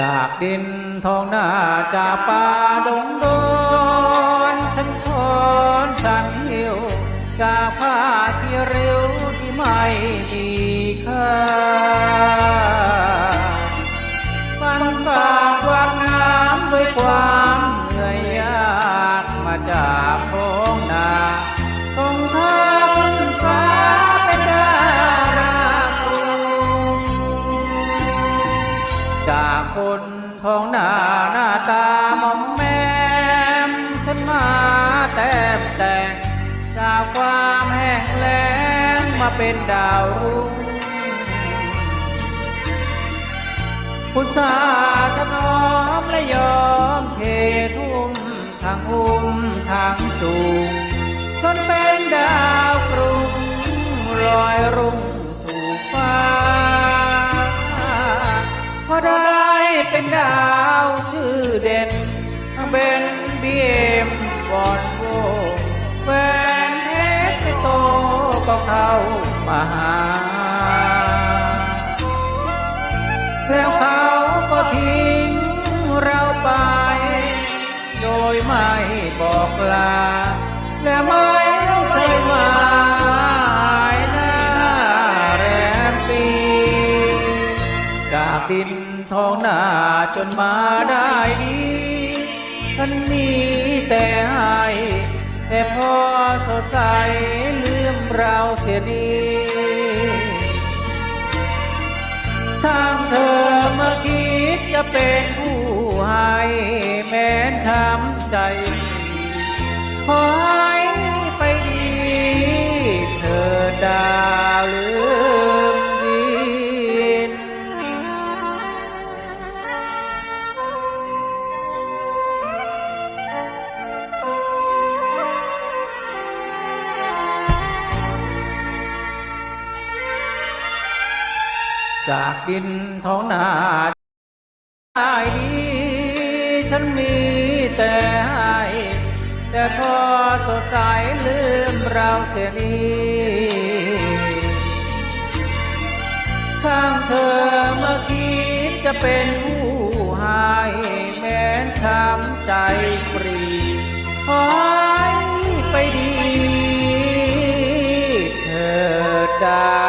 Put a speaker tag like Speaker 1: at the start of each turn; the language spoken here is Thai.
Speaker 1: จากดินทองหน้าจากป่าดงดอนฉันชอนฉันหิวจากผ้าที่เร็วที่ไม่มีค่าฟันฝ่ากวากน้ำด้วยความเหนื่อยยากมาจากท้อ คนท้องหน้าหน้าตามอมแมมขึ้นมาแต้มแต่งจากความแห้งแล้งมาเป็นดาวรุ่งพุทธาถนอมและยอมเททุ่มทางอุ้มทางจู ดาวชื่อเด่น เป็นบีเอ็มบอนโวแฟนเพชรโตก็เข้ามาหา แล้วเขาก็ทิ้งเราไป โดยไม่บอกลาากดินทองหน้าจนมาได้ดีฉันมีแต่ให้แต่พอสดใสลืมเราเสียดีช่างเธอเมื่อคิดจะเป็นผู้ให้แม้นช้ำใจขอ จากดินท้องนาได้ดีฉันมีแต่ให้แต่พอสดใสลืมเราเสียนี้ช่างเธอเมื่อคิดจะเป็นผู้ให้แม้นช้ำใจฟรีขอให้ไปดีเธอดา